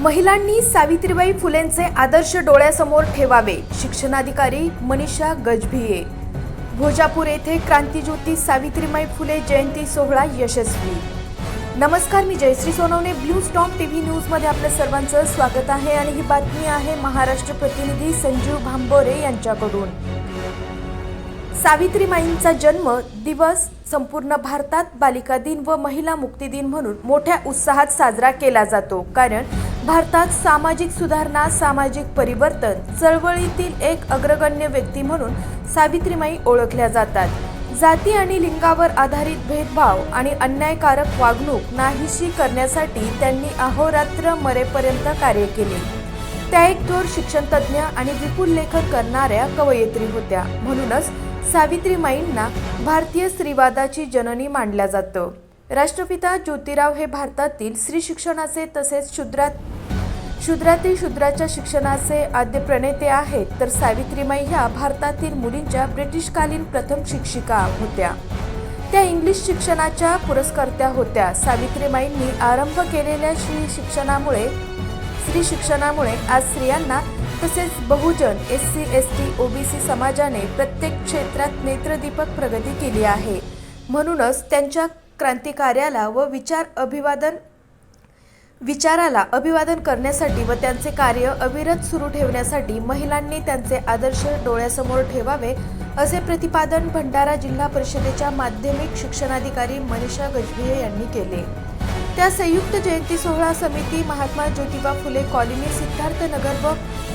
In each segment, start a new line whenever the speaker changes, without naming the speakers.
महिलांनी सावित्रीबाई फुलेंचे आदर्श डोळ्यासमोर ठेवावे. शिक्षणाधिकारी मनीषा गजभिये. भोजापूर येथे क्रांतीज्योती सावित्रीबाई फुले जयंती सोहळा यशस्वी. नमस्कार मी Jayashree Sonawane. Blue Storm TV न्यूजमध्ये आपल्या सर्वांचं स्वागत आहे आणि ही बातमी आहे महाराष्ट्र प्रतिनिधी संजीव भांबोरे यांच्याकडून. सावित्रीमाईंचा जन्म दिवस संपूर्ण भारतात बालिका दिन व महिला मुक्ती दिन म्हणून मोठ्या उत्साहात साजरा केला जातो. कारण भारतात सामाजिक सुधारणा सामाजिक परिवर्तन चळवळीतील एक अग्रगण्य व्यक्ती म्हणून सावित्रीमाई ओळखल्या जातात. जाती आणि लिंगावर आधारित भेदभाव आणि अन्यायकारक वागणूक नाहीशी करण्यासाठी त्यांनी अहोरात्र मरेपर्यंत कार्य केले. त्या एक थोर शिक्षणतज्ज्ञ आणि विपुल लेखन करणाऱ्या कवयित्री होत्या. म्हणूनच सावित्रीमाईंना भारतीय स्त्रीवादाची जननी मानल्या जातं. राष्ट्रपिता ज्योतिराव हे भारतातील स्त्री शिक्षणाचे तसेच शूद्रात शूद्रातील शूद्राच्या शिक्षणाचे आद्य प्रणेते आहेत. तर सावित्रीमाई ह्या भारतातील मुलींच्या ब्रिटिशकालीन प्रथम शिक्षिका होत्या. त्या इंग्लिश शिक्षणाच्या पुरस्कर्त्या होत्या. सावित्रीमाईंनी आरंभ केलेल्या श्री शिक्षणामुळे स्त्री शिक्षणामुळे आज स्त्रियांना तसेच बहुजन S C S T OBC समाजाने प्रत्येक क्षेत्रात नेत्रदीपक प्रगती केली आहे. म्हणूनच त्यांच्या क्रांतिकार्याला व विचार अभिवादन विचाराला अभिवादन करण्यासाठी व त्यांचे कार्य अविरत सुरू ठेवण्यासाठी महिलांनी त्यांचे आदर्श डोळ्यासमोर ठेवावे असे प्रतिपादन भंडारा जिल्हा परिषदेच्या माध्यमिक शिक्षणाधिकारी मनीषा गजभिये यांनी केले. त्या संयुक्त जयंती सोहळा समिती महात्मा ज्योतिबा फुले कॉलनी सिद्धार्थनगर व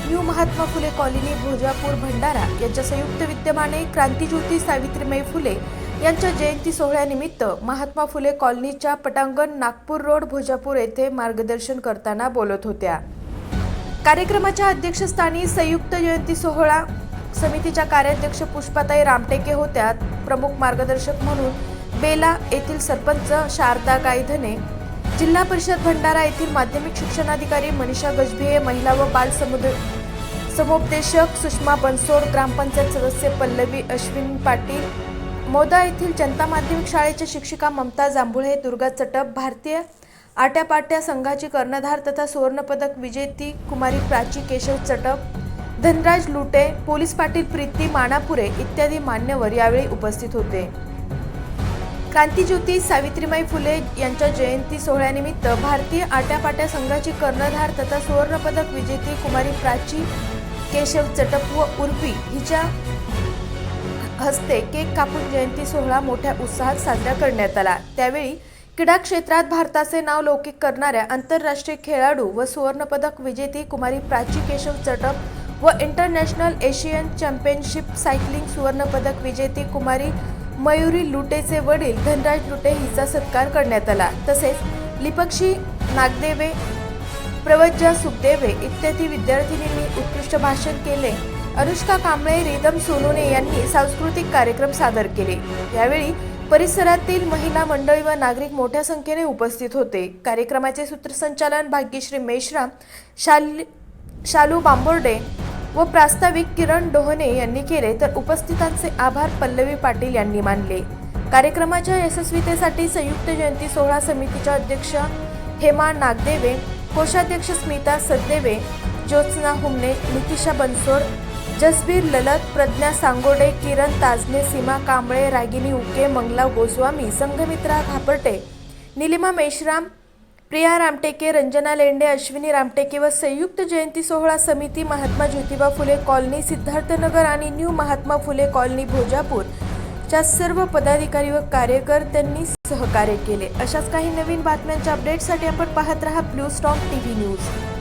न्यू महात्मा फुले कॉलनी भोजापूर भंडारा यांच्या संयुक्त विद्यमाने क्रांतीज्योती सावित्रीबाई फुले यांच्या जयंती सोहळ्यानिमित्त महात्मा फुले कॉलनीच्या पटांगण नागपूर रोड भोजापूर येथे मार्गदर्शन करताना बोलत होत्या. कार्यक्रमाच्या अध्यक्षस्थानी संयुक्त जयंती सोहळा. समितीच्या कार्याध्यक्ष पुष्पाताई रामटेके होत्या प्रमुख मार्गदर्शक म्हणून बेला येथील सरपंच शारदा गायधने जिल्हा परिषद भंडारा येथील माध्यमिक शिक्षणाधिकारी मनीषा गजभिये महिला व बाल समुद समुपदेशक सुषमा बनसोड ग्रामपंचायत सदस्य पल्लवी अश्विन पाटील मोदा येथील जनता माध्यमिक शाळेच्या शिक्षिका ममता जांभुळे दुर्गा चटप भारतीय आट्यापाट्या संघाची कर्णधार तथा सुवर्णपदक विजेती कुमारी प्राची केशव चटप धनराज लुटे पोलीस पाटील प्रीती मानापुरे इत्यादी मान्यवर यावेळी उपस्थित होते. क्रांतीज्योती सावित्रीबाई फुले यांच्या जयंती सोहळ्यानिमित्त भारतीय आट्यापाट्या संघाची कर्णधार तथा सुवर्णपदक विजेती कुमारी प्राची केशव चटप व उर्फी हिच्या हस्ते केक कापून जयंती सोहळा मोठ्या उत्साहात साजरा करण्यात आला. त्यावेळी क्रीडा क्षेत्रात भारताचे नाव लौकिक करणाऱ्या आंतरराष्ट्रीय खेळाडू व सुवर्णपदक विजेती कुमारी प्राची केशव चटप व इंटरनॅशनल एशियन चॅम्पियनशिप सायकलिंग सुवर्णपदक विजेती कुमारी मयुरी लुटेचे वडील धनराज लुटे हिचा सत्कार करण्यात आला. तसेच लिपक्षी नागदेवे प्रवज्जा सुखदेवे इत्यादी विद्यार्थिनींनी उत्कृष्ट भाषण केले. अनुष्का कांबळे रिदम सोनोने यांनी सांस्कृतिक कार्यक्रम सादर केले. यावेळी परिसरातील महिला मंडळी व नागरिक मोठ्या संख्येने उपस्थित होते. कार्यक्रमाचे सूत्रसंचालन भाग्यश्री मेश्राम शाल शालू बांबोर्डे व प्रास्ताविक किरण डोहने यांनी केले. तर उपस्थितांचे आभार पल्लवी पाटील यांनी मानले. कार्यक्रमाच्या यशस्वीतेसाठी संयुक्त जयंती सोहळा समितीच्या अध्यक्ष हेमा नागदेवे कोषाध्यक्ष स्मिता सददेवे ज्योत्स्ना हुमने नितिशा बनसोड जसबीर ललत प्रज्ञा सांगोडे किरण ताजने सीमा कांबळे रागिनी उके मंगला गोस्वामी संघमित्रा घापर्टे निलिमा मेश्राम प्रिया रामटेके रंजना लेंडे अश्विनी रामटेके व संयुक्त जयंती सोहळा समिती महात्मा ज्योतिबा फुले कॉलनी सिद्धार्थनगर आणि न्यू महात्मा फुले कॉलनी भोजापूर च्या सर्व पदाधिकारी व कार्यकर्त्यांनी सहकार्य केले. अशाच काही नवीन बातम्यांच्या अपडेटसाठी आपण पाहत रहा Blue Stock T V news